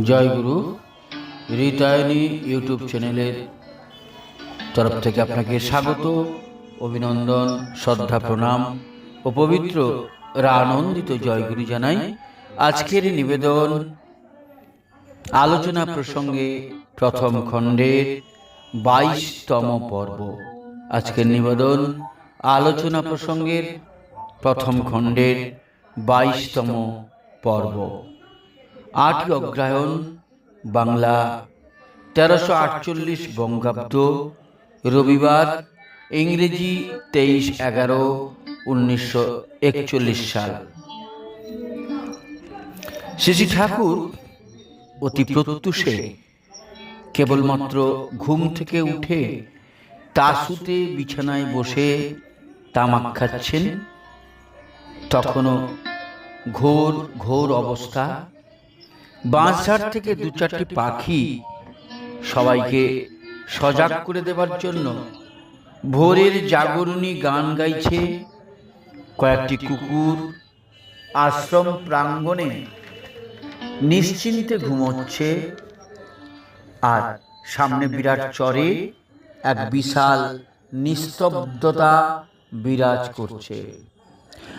জয় গুরু রীতায়নী YouTube চ্যানেলের তরফ থেকে আপনাকে স্বাগত, অভিনন্দন, শ্রদ্ধা, প্রণাম ও পবিত্র আনন্দিত জয়গুরু জানাই আজকের নিবেদন আলোচনা প্রসঙ্গে প্রথম খণ্ডের বাইশতম পর্ব। আজকের নিবেদন আলোচনা প্রসঙ্গের প্রথম খণ্ডের বাইশতম পর্ব। আটই অগ্রায়ণ, বাংলা তেরোশো আটচল্লিশ বঙ্গাব্দ, রবিবার, ইংরেজি তেইশ এগারো, উনিশশো একচল্লিশ সাল। শ্রী ঠাকুর অতি প্রত্যুষে কেবলমাত্র ঘুম থেকে উঠে তাসুতে বিছানায় বসে তামাক খাচ্ছেন, তখনও ঘোর ঘোর অবস্থা বাঁশঝাড় থেকে দু চারটি পাখি সবাইকে সজাগ করে দেবার জন্য ভোরের জাগরণী গান গাইছে। কয়েকটি কুকুর আশ্রম প্রাঙ্গণে নিশ্চিন্তে ঘুমোচ্ছে। আর সামনে বিরাট চরে এক বিশাল নিস্তব্ধতা বিরাজ করছে।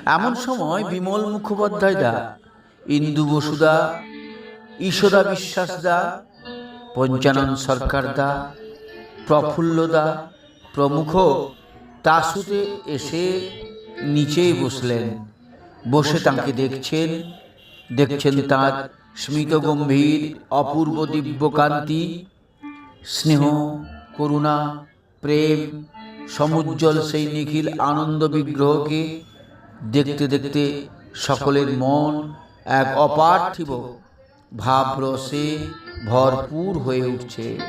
এমন সময় বিমল মুখোপাধ্যায় দা ইন্দু বসুদা ঈশ্বরা বিশ্বাস দা, পঞ্চানন সরকার দা, প্রফুল্ল দা, প্রমুখ তাসুতে এসে নিচেই বসলেন। বসে তাকে দেখছেন দেখছেন তার স্মিত গম্ভীর, অপূর্ব দিব্যকান্তি, স্নেহ, করুণা, প্রেম, সমুজ্জ্বল সেই নিখিল আনন্দ বিগ্রহকে দেখতে দেখতে সকলের মন এক অপার্থিব ভাবরসে ভরপুর হয়ে উঠছে।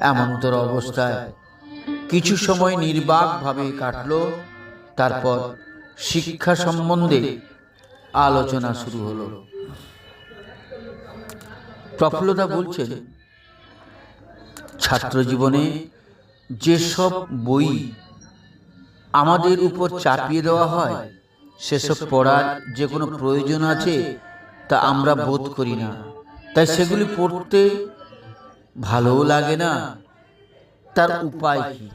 এমনতর অবস্থায় কিছু সময় নির্বাকভাবে কাটল, তারপর শিক্ষা সম্বন্ধে আলোচনা শুরু হলো। প্রফুল্লতা বলছেন, ছাত্র জীবনে যেসব বই আমাদের উপর চাপিয়ে দেওয়া হয়, সেসব পড়ার যে কোনো প্রয়োজন আছে তা আমরা বোধ করি না। তাই সেগুলি পড়তে ভালোও লাগে না। তার উপায় কি?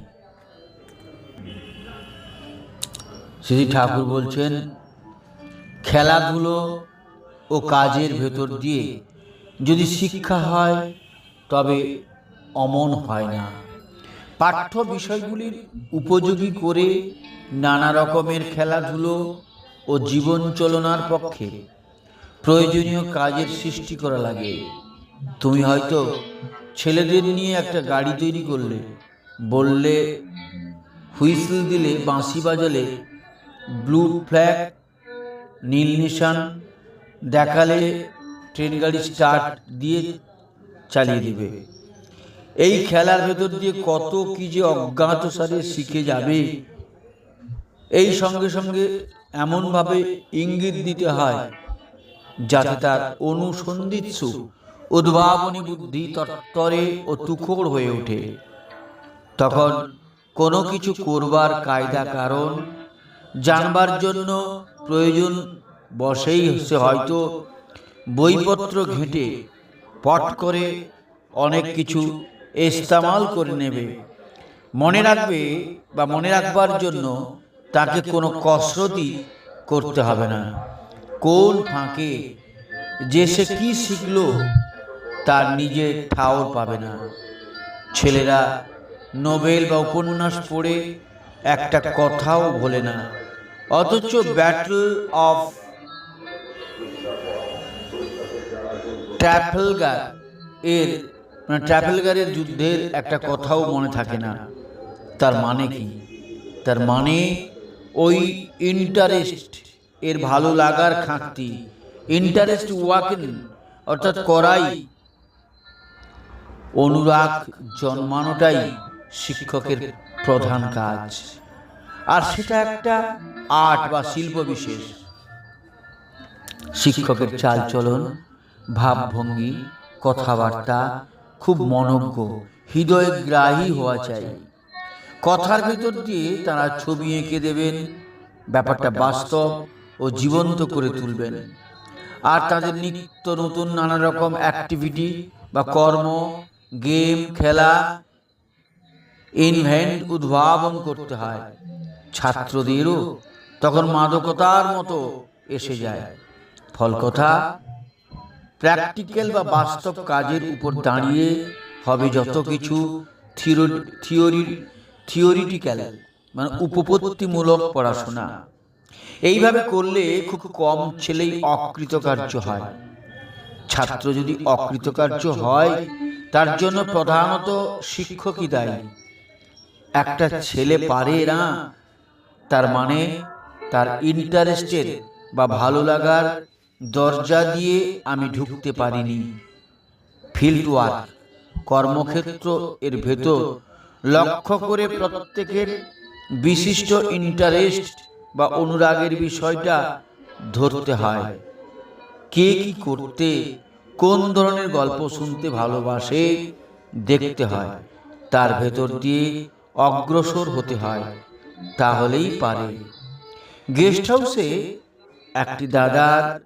শ্রী ঠাকুর বলছেন, খেলাধুলো ও কাজের ভেতর দিয়ে যদি শিক্ষা হয়, তবে অমন হয় না। পাঠ্য বিষয়গুলির উপযোগী করে নানা রকমের খেলাধুলো ও জীবন চলনার পক্ষে প্রয়োজনীয় কাজের সৃষ্টি করা লাগে। তুমি হয়তো ছেলেদের নিয়ে একটা গাড়ি তৈরি করলে, বললে, হুইসেল দিলে, বাঁশি বাজালে, ব্লু ফ্ল্যাগ, নীল নিশান দেখালে ট্রেন গাড়ি স্টার্ট দিয়ে চালিয়ে দিবে। এই খেলার ভেতর দিয়ে কত কি যে অজ্ঞাত সারে শিখে যাবে। এই সঙ্গে সঙ্গে এমনভাবে ইঙ্গিত দিতে হয় যাতে তার অনুসন্ধিৎসু উদ্ভাবনী বুদ্ধি তত্তরে ও তুখোড় হয়ে ওঠে। তখন কোনো কিছু করবার কায়দা কারণ জানবার জন্য প্রয়োজন বসেই সে হয়তো বইপত্র ঘেঁটে পট করে অনেক কিছু ইস্তেমাল করে নেবে। মনে রাখবে বা মনে রাখবার জন্য তাকে কোনো কসরতি করতে হবে না। কোন ফাঁকে। যে সে কি শিখল তার নিজের ঠাওর পাবে না। ছেলেরা নোবেল বা উপন্যাস পড়ে একটা কথাও ভোলে না। অথচ ব্যাটল অফ ট্র্যাফেলগার এর মানে ট্র্যাফেলগারের যুদ্ধের একটা কথাও মনে থাকে না। তার মানে কি? তার মানে ওই ইন্টারেস্ট এর ভালো লাগার খাঁকতি ইন্টারেস্ট ওয়াকিং অর্থাৎ করাই। অনুরাগ জন্মানোটাই শিক্ষকের প্রধান কাজ। আর সেটা একটা আর্ট বা শিল্প বিশেষ। শিক্ষকের চালচলন, ভাবভঙ্গি, কথাবার্তা খুব মনজ্ঞ, হৃদয়গ্রাহী হওয়া চাই। কথার ভেতর দিয়ে তারা ছবি এঁকে দেবেন। ব্যাপারটা বাস্তব ও জীবন্ত করে তুলবেন। আর তাদের নিত্য নতুন নানা রকম অ্যাক্টিভিটি বা কর্ম গেম খেলা ইনভেন্ট উদ্ভাবন করতে হয়। ছাত্রদেরও তখন মাদকতার মতো এসে যায়। ফল কথা প্র্যাকটিক্যাল বা বাস্তব কাজের উপর দাঁড়িয়ে হবে যত কিছু থিওরি থিওরিটিক্যাল মানে উপপত্তিমূলক পড়াশোনা। এইভাবে করলে খুব কম ছেলেই অকৃতকার্য হয়। ছাত্র যদি অকৃতকার্য হয়, তার জন্য প্রধানত শিক্ষকই দায়ী। একটা ছেলে পারে না, তার মানে তার ইন্টারেস্টের বা ভালো লাগার দরজা দিয়ে আমি ঢুকতে পারিনি। ফিল্ড ওয়ার্ক, কর্মক্ষেত্র এর ভেতর লক্ষ্য করে প্রত্যেকের বিশিষ্ট ইন্টারেস্ট বা অনুরাগের বিষয়টা ধরতে হয়। কে কি করতে, কোন ধরনের গল্প শুনতে ভালোবাসে, দেখতে হয়। তার ভেতর দিয়ে অগ্রসর হতে হয়। তাহলেই পারে। গেস্ট হাউসে একটি দাদার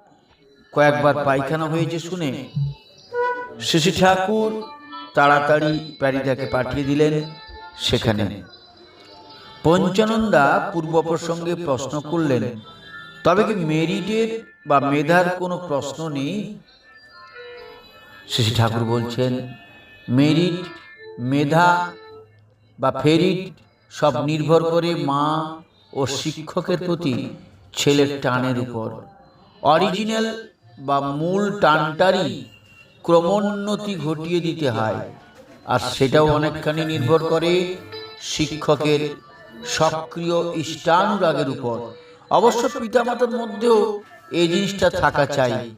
কয়েকবার পায়খানা হয়েছে শুনে শশী ঠাকুর তাড়াতাড়ি প্যারিটাকে পাঠিয়ে দিলেন সেখানে। পঞ্চানন্দা পূর্ব প্রসঙ্গে প্রশ্ন করলেন, তবে কি মেরিটের বা মেধার কোনো প্রশ্ন নেই? শশী ঠাকুর বলছেন, মেরিট, মেধা বা ফেরিট সব নির্ভর করে মা ও শিক্ষকের প্রতি ছেলের টানের উপর। অরিজিনাল বা মূল টানটারই ক্রমোন্নতি ঘটিয়ে দিতে হয়, আর সেটাও অনেকখানি নির্ভর করে শিক্ষকের সক্রিয় ইষ্টানুরাগের উপর। অবশ্য পিতামাতার মধ্যেও এই জিনিসটা থাকা চাই।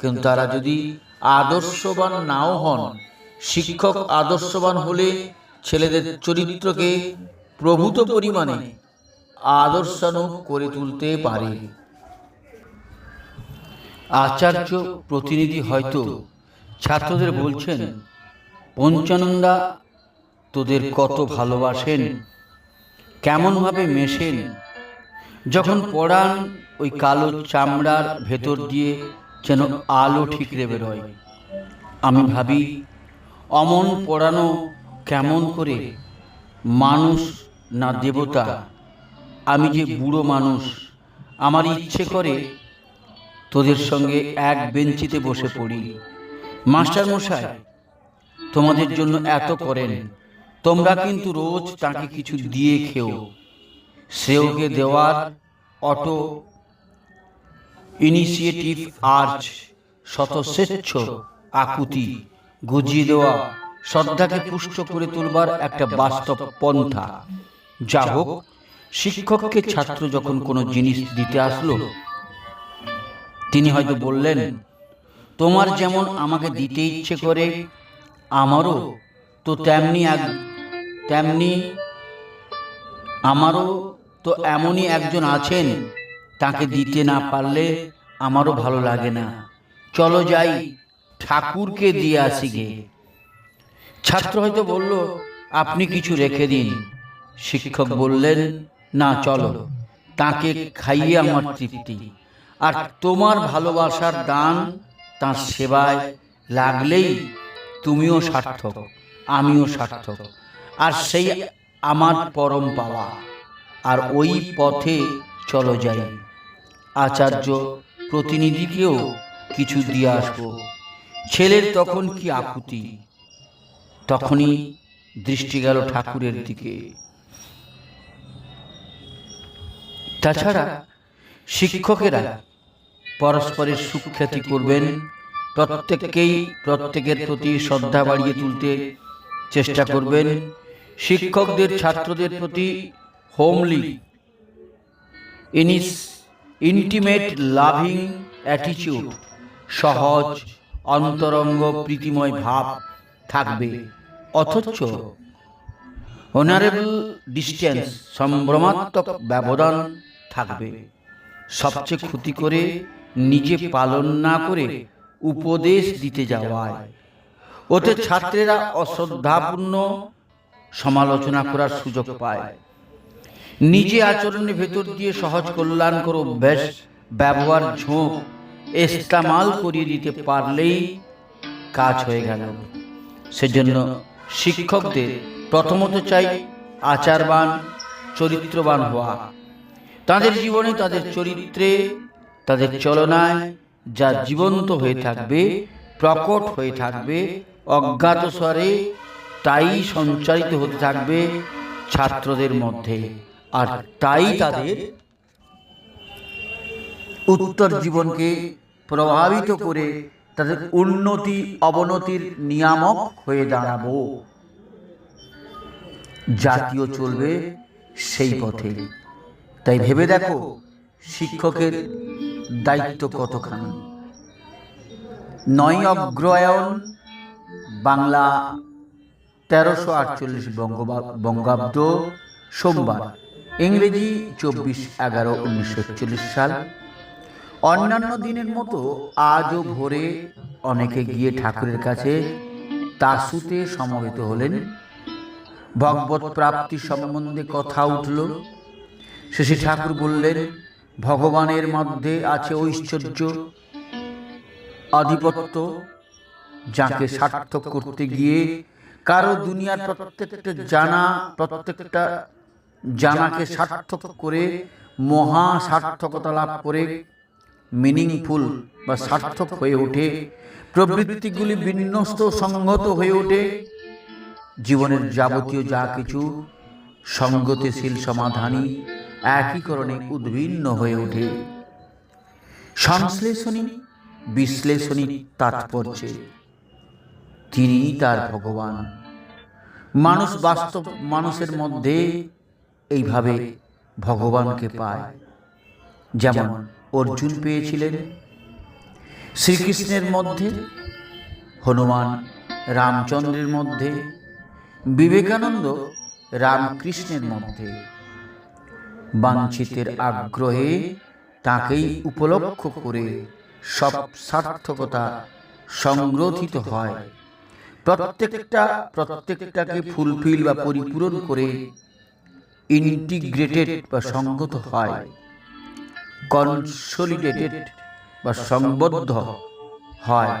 কিন্তু তারা যদি আদর্শবান নাও হন, শিক্ষক আদর্শবান হলে ছেলেদের চরিত্রকে প্রভূত পরিমাণে আদর্শানুক করে তুলতে পারে। আচার্য প্রতিনিধি হয়তো ছাত্রদের বলছেন, পঞ্চানন্দা, তোদের কত ভালোবাসেন? কেমনভাবে মেশেন? যখন পড়ান ওই কালো চামড়ার ভেতর দিয়ে যেন আলো ঠিকরে বেরোয়। আমি ভাবি অমন পড়ানো কেমন করে? মানুষ না দেবতা? আমি যে বুড়ো মানুষ আমার ইচ্ছে করে তোদের সঙ্গে এক বেঞ্চিতে বসে পড়ি। মাস্টার মশাই তোমাদের জন্য এত করেন। তোমরা কিন্তু রোজ তাকে কিছু দিয়ে খেও। সেওকে দেওয়ার অটো ইনিশিয়েটিভ আর্চ শতস্বেচ্ছ আকুতি গুজিয়ে দেওয়া। শ্রদ্ধাকে পুষ্ট করে তুলবার একটা বাস্তব পন্থা। যা হোক শিক্ষককে ছাত্র যখন কোনো জিনিস দিতে আসলো তিনি হয়তো বললেন তোমার যেমন আমাকে দিতে ইচ্ছে করে আমারও তো তেমনি এক তেমনি আমারও তো এমনই একজন আছেন, তাকে দিতে না পারলে আমারও ভালো লাগে না। চলো যাই, ঠাকুরকে দিয়ে আসি গে। ছাত্র হয়তো বলল, আপনি কিছু রেখে দিন। শিক্ষক বললেন, না, চলো। তাকে খাইয়ে আমার তৃপ্তি। আর তোমার ভালোবাসার দান, তার সেবায় লাগলেই তুমিও সার্থক, আমিও সার্থক। আর সেই আমার পরম পাওয়া আর ওই পথে চলো যাই। আচার্য প্রতিনিধিকেও কিছু দিয়ে আসব। ছেলের তখন কি আকুতি? তখনই দৃষ্টি গেল ঠাকুরের দিকে। তাছাড়া শিক্ষকেরা পরস্পরের সুখ্যাতি করবেন, প্রত্যেককেই প্রত্যেকের প্রতি শ্রদ্ধা বাড়িয়ে তুলতে চেষ্টা করবেন। শিক্ষকদের ছাত্রদের প্রতি হোমলি ইনিস ইন্টিমেট লাভিং অ্যাটিচিউড সহজ অন্তরঙ্গ প্রীতিময় ভাব থাকবে। অথচ অনারেবল ডিস্টেন্স সম্ভ্রমাত্মক ব্যবধান থাকবে। সবচেয়ে ক্ষতি করে নিজে পালন না করে উপদেশ দিতে যাওয়ায়। ওতে ছাত্রেরা অশ্রদ্ধাপূর্ণ সমালোচনা করার সুযোগ পায়। নিজে আচরণের ভেতর দিয়ে সহজ কল্যাণ কল্যাণকর অভ্যাস, ব্যবহার, ঝোঁক ইস্তেমাল করিয়ে দিতে পারলেই কাজ হয়ে গেল। সেজন্য শিক্ষকদের প্রথমত চাই আচারবান, চরিত্রবান হওয়া। তাদের জীবনে তাদের চরিত্রে, তাদের চলনায় যা জীবন্ত হয়ে থাকবে, প্রকট হয়ে থাকবে অজ্ঞাত স্বরে তাই সঞ্চারিত হতে থাকবে ছাত্রদের মধ্যে। আর তাই তাদের উত্তর জীবনকে প্রভাবিত করে তাদের উন্নতি, অবনতির নিয়ামক হয়ে দাঁড়াবো। জাতীয় চলবে সেই পথে। তাই ভেবে দেখো, শিক্ষকের দায়িত্ব কতখানি। নয় অগ্রহায়ণ, বাংলা তেরোশো আটচল্লিশ বঙ্গাব্দ সোমবার, ইংরেজি চব্বিশ এগারো উনিশশো সাল। অন্যান্য দিনের মতো আজও ভোরে অনেকে গিয়ে ঠাকুরের কাছে তাসুতে সমবেত হলেন। ভগবত প্রাপ্তি সম্বন্ধে কথা উঠল। শেষে ঠাকুর বললেন, ভগবানের মধ্যে আছে ঐশ্বর্য, আধিপত্য, যাকে সার্থক করতে গিয়ে কারও দুনিয়ার প্রত্যেকটা জানা, প্রত্যেকটা জানাকে সার্থক করে, মহা সার্থকতা লাভ করে মিনিংফুল বা সার্থক হয়ে ওঠে, প্রবৃত্তিগুলি বিন্যস্ত সংগত হয়ে ওঠে, জীবনের যাবতীয় যা কিছু সঙ্গতিশীল সমাধানই একীকরণে উদ্ভিন্ন হয়ে ওঠে। সংশ্লেষণী বিশ্লেষণী তাৎপর্যে। তিনি তার ভগবান। মানুষ বাস্তব মানুষের মধ্যে এইভাবে ভগবানকে পায়। যেমন অর্জুন পেয়েছিলেন। শ্রীকৃষ্ণের মধ্যে হনুমান রামচন্দ্রের মধ্যে বিবেকানন্দ রামকৃষ্ণের মধ্যে। বাঞ্ছিতের আগ্রহে তাকেই উপলক্ষ করে সব সার্থকতা সংগ্রথিত হয়। প্রত্যেকটা, প্রত্যেকটাকে ফুলফিল বা পরিপূরণ করে ইন্টিগ্রেটেড বা সঙ্গত হয় কনসোলিডেটেড বা সংবদ্ধ হয়।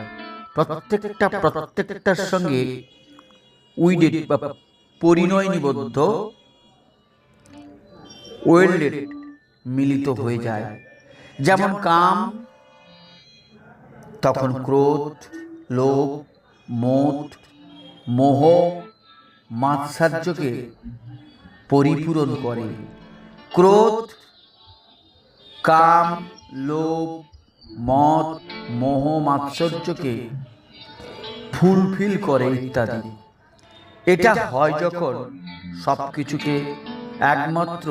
প্রত্যেকটা, প্রত্যেকটার সঙ্গে উইডেড বা পরিণয় নিবদ্ধ ওয়েল্ডেড মিলিত হয়ে যায়। যেমন কাম, তখন ক্রোধ, লোভ মোট মোহ, মাৎসার্যকে পরিপূরণ করে। ক্রোধ, কাম, লোভ মদ মোহ, মাৎসর্যকে ফুলফিল করে ইত্যাদি। এটা হয় যখন সব কিছুকে একমাত্র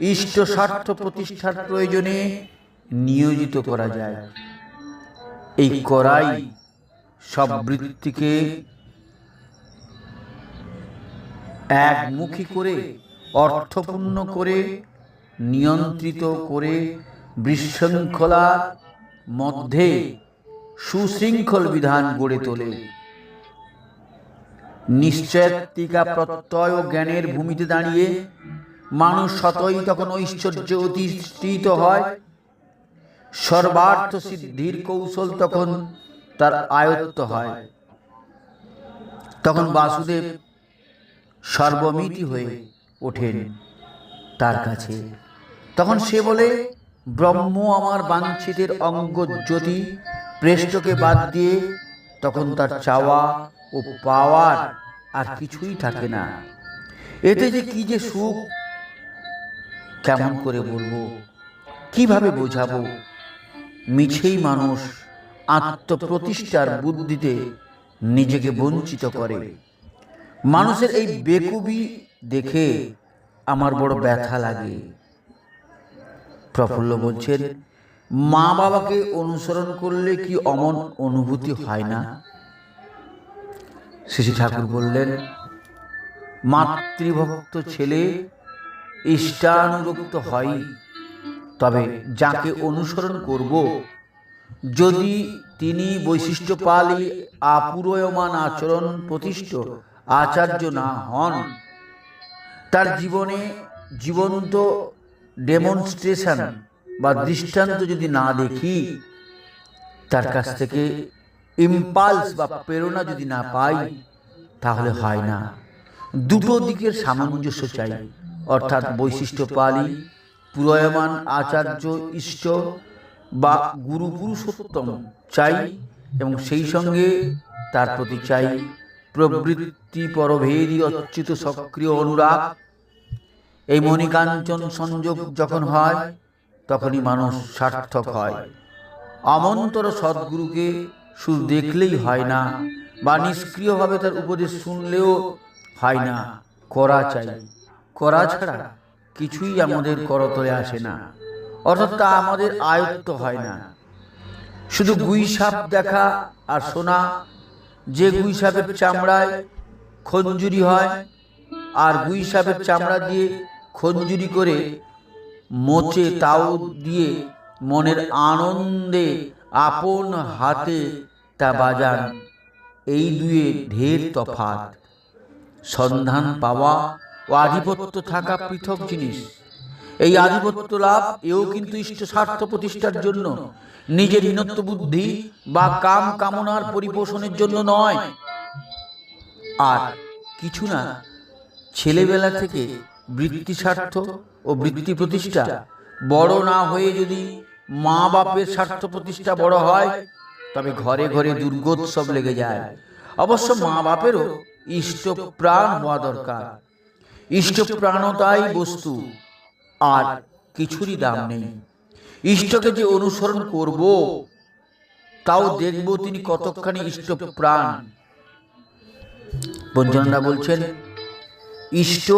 ইষ্ট স্বার্থ প্রতিষ্ঠার প্রয়োজনে নিয়োজিত করা যায়। এই করাই সব বৃত্তিকে একমুখী করে অর্থপূর্ণ করে নিয়ন্ত্রিত করে বিশৃঙ্খলার মধ্যে সুশৃঙ্খল বিধান গড়ে তোলে। নিশ্চয়িকা প্রত্যয় ও জ্ঞানের ভূমিতে দাঁড়িয়ে মানুষ শতই তখন ঐশ্বর্য অধিষ্ঠিত হয়। সর্বার্থ সিদ্ধির কৌশল তখন তার আয়ত্ত হয়। তখন বাসুদেব সর্বমিতি হয়ে ওঠেন তার কাছে। তখন সে বলে, ব্রহ্ম আমার বাঞ্ছিতের অঙ্গ জ্যোতি, প্রেষ্টকে বাদ দিয়ে তখন তার চাওয়া ও পাওয়ার আর কিছুই থাকে না। এতে যে কি যে সুখ, কেমন করে বলব? কীভাবে বোঝাবো? মিছেই মানুষ আত্মপ্রতিষ্ঠার বুদ্ধিতে নিজেকে বঞ্চিত করে। মানুষের এই বেকুবি দেখে আমার বড় ব্যথা লাগে। প্রফুল্ল বলছেন মা বাবাকে অনুসরণ করলে কি অমন অনুভূতি হয় না? শিশু ঠাকুর বললেন, মাতৃভক্ত ছেলে ইষ্টানুরক্ত হয়, তবে যাকে অনুসরণ করব যদি তিনি বৈশিষ্ট্য পালি আপুরয়মান আচরণ প্রতিষ্ঠ, আচার্য না হন, তার জীবনে জীবন্ত ডেমনস্ট্রেশন বা দৃষ্টান্ত যদি না দেখি, তার কাছ থেকে ইম্পালস বা প্রেরণা যদি না পাই, তাহলে হয় না। দুটো দিকের সামঞ্জস্য চাই, অর্থাৎ বৈশিষ্ট্য পালি পুরয়মান আচার্য, ইষ্ট বা গুরু পুরুষোত্তম চাই এবং সেই সঙ্গে তার প্রতি চাই প্রবৃত্তি পরভেদী অচ্যুত সক্রিয় অনুরাগ। এই মণিকাঞ্চন সংযোগ যখন হয়, তখনই মানুষ সার্থক হয়। অমন্তর সদ্গুরুকে শুধু দেখলেই হয় না, বা নিষ্ক্রিয়ভাবে তার উপদেশ শুনলেও হয় না। করা চাই। করা ছাড়া কিছুই আমাদের করতলে আসে না। অর্থাৎ তা আমাদের আয়ত্ত হয় না। শুধু গুই সাপ দেখা আর শোনা যে গুই সাপের চামড়ায় খঞ্জুরি হয়, আর গুই সাপের চামড়া দিয়ে খঞ্জুরি করে মোচে তাও দিয়ে মনের আনন্দে আপন হাতে তা বাজান। এই দুয়ে ঢের তফাত। সন্ধান পাওয়া ও আধিপত্য থাকা পৃথক জিনিস। এই আধিপত্য লাভ, এও কিন্তু ইষ্ট স্বার্থ প্রতিষ্ঠার জন্য। নিজের হীনত্ব বুদ্ধি বা কাম কামনার পরিপোষণের জন্য নয়। আর কিছু না, ছেলেবেলা থেকে বৃত্তি স্বার্থ ও বৃত্তি প্রতিষ্ঠা বড় না হয়ে যদি মা বাপের স্বার্থ প্রতিষ্ঠা বড় হয়, তবে ঘরে ঘরে দুর্গোৎসব লেগে যায়। অবশ্য মা বাপেরও ইষ্ট প্রাণ হওয়া দরকার। ইষ্ট প্রাণতাই বস্তু। আর কিছুরই দাম নেই। ইষ্টকে যে অনুসরণ করব, তাও দেখব তিনি কতখানি ইষ্ট প্রাণ বঞ্জনরা বলছেন, ইষ্ট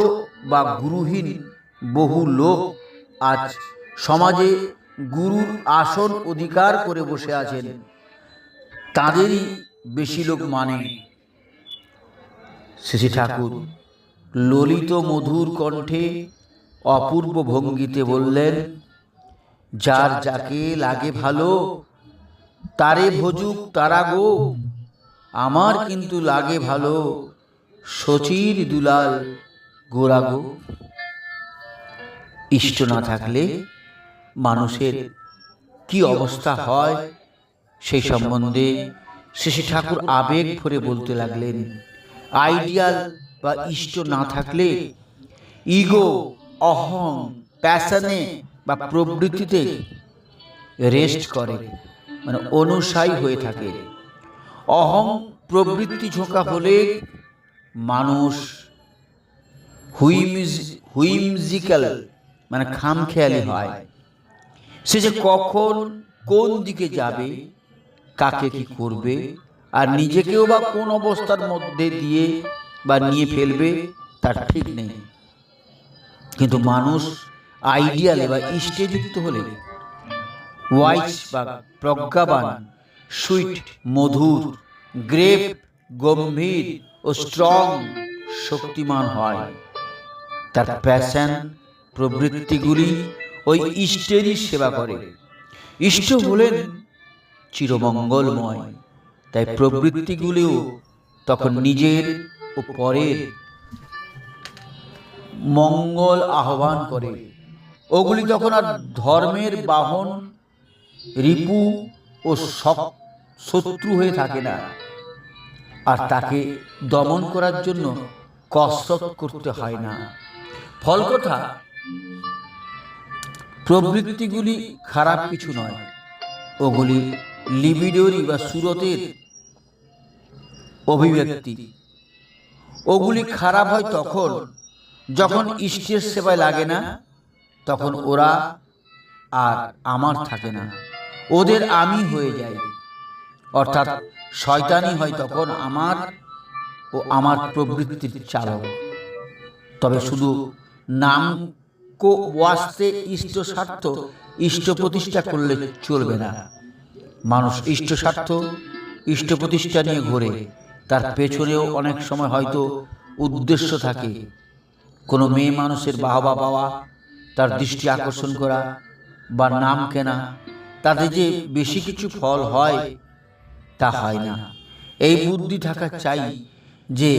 বা গুরুহীন বহু লোক আজ সমাজে গুরুর আসন অধিকার করে বসে আছেন। তাদেরই বেশি লোক মানে। শ্রী ঠাকুর, ললিত মধুর কণ্ঠে অপূর্ব ভঙ্গিতে বললেন, যার যাকে লাগে ভালো, তারে ভজুক তারা গো। আমার কিন্তু লাগে ভালো শচীর দুলাল গোরা গো। ইষ্ট না থাকলে মানুষের কি অবস্থা হয়? সেই সম্বন্ধে শেষে ঠাকুর আবেগ ভরে বলতে লাগলেন, আইডিয়াল বা ইষ্ট না থাকলে ইগো অহং প্যাশনে বা প্রবৃত্তিতে রেস্ট করে মানে অনুসায়ী হয়ে থাকে। অহং, প্রবৃত্তি ঝোঁকা হলে মানুষ হুইমিজ, হুইমজিক্যাল মানে খামখেয়ালি হয়। সে যে কখন কোন দিকে যাবে, কাকে কি করবে, আর নিজেকেও বা কোন অবস্থার মধ্যে দিয়ে বা নিয়ে ফেলবে, তার ঠিক নেই। কিন্তু মানুষ আইডিয়ালে বা ইষ্টে যুক্ত হলে ওয়াইস বা প্রজ্ঞাবান সুইট মধুর গ্রেপ গম্ভীর ও স্ট্রং শক্তিমান হয়। তার প্যাশন প্রবৃত্তিগুলি ওই ইষ্টেরই সেবা করে। ইষ্ট হলেন চিরমঙ্গলময়, তাই প্রবৃত্তিগুলিও তখন নিজের ও পরের মঙ্গল আহ্বান করে। ওগুলি তখন আর ধর্মের বাহন, রিপু ও শত্রু হয়ে থাকে না, আর তাকে দমন করার জন্য কসরত করতে হয় না। ফল কথা, প্রবৃত্তিগুলি খারাপ কিছু নয়। ওগুলি লিবিডোরি বা সুরতের অভিব্যক্তি। ওগুলি খারাপ হয় তখন যখন ইষ্টের সেবায় লাগে না তখন ওরা আর আমার থাকে না। ওদের আমি হয়ে যাই। অর্থাৎ শয়তানি হয় তখন আমার ও আমার প্রবৃত্তির চালক। তবে শুধু নাম ওয়াস্তে ইষ্ট স্বার্থ ইষ্ট প্রতিষ্ঠা করলে চলবে না। মানুষ ইষ্ট স্বার্থ ইষ্ট প্রতিষ্ঠা নিয়ে ঘোরে। তার পেছনেও অনেক সময় হয়তো উদ্দেশ্য থাকে। কোনো মেয়ে মানুষের বাহবা পাওয়া, তার দৃষ্টি আকর্ষণ করা বা নাম কেনা, তাতে যে বেশি কিছু ফল হয়, তা হয় না। এই বুদ্ধি থাকা চাই যে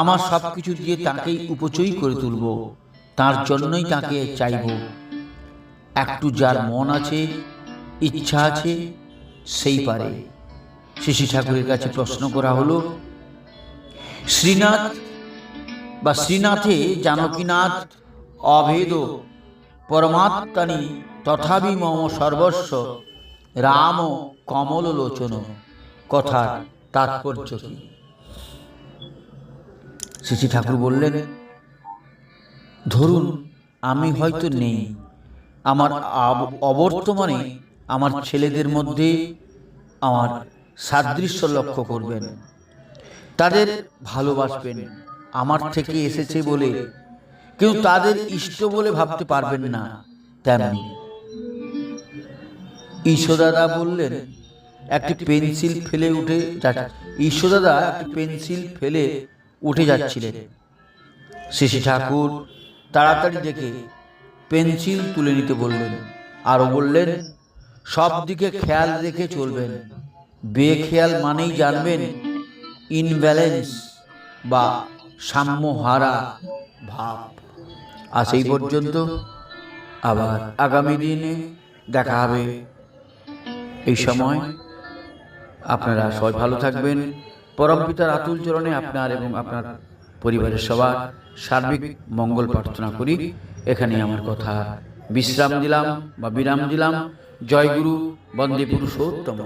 আমার সব কিছু দিয়ে তাকেই উপচয়ী করে তুলব, তার জন্যই তাকে চাইব। একটু যার মন আছে, ইচ্ছা আছে, সেই পারে। শিশি ঠাকুরের কাছে প্রশ্ন করা হলো, শ্রীনাথ বা শ্রীনাথে জানকীনাথ অভেদ। পরমাত্মানি তথাপি মম সর্বস্ব। রাম কমল লোচন কথার তাৎপর্য কি? শ্রী ঠাকুর বললেন, ধরুন, আমি হয়তো নেই। আমার অবর্তমানে আমার ছেলেদের মধ্যে আমার সাদৃশ্য লক্ষ্য করবেন। তাদের ভালোবাসবেন। আমার থেকে এসেছে বলে কেউ তাদের ইষ্ট বলে ভাবতে পারবেন না তেমনি। ঈশ্বদাদা বললেন একটি পেন্সিল ফেলে উঠে ঈশ্বদাদা একটি পেন্সিল ফেলে উঠে যাচ্ছিলেন। শিশি ঠাকুর তাড়াতাড়ি দেখে পেন্সিল তুলে নিতে বললেন আরও বললেন সব দিকে খেয়াল রেখে চলবেন। বেখেয়াল মানেই জানবেন ইনব্যালেন্স বা সাম্যহারা ভাব। আর সেই পর্যন্ত। আবার আগামী দিনে দেখা হবে। এই সময় আপনারা সবাই ভালো থাকবেন। পরমপিতার আতুল চরণে আপনার এবং আপনার পরিবারের সবার সার্বিক মঙ্গল প্রার্থনা করি। এখানে আমার কথা বিশ্রাম দিলাম বা বিরাম দিলাম। জয় গুরু, বন্দে পুরুষোত্তম।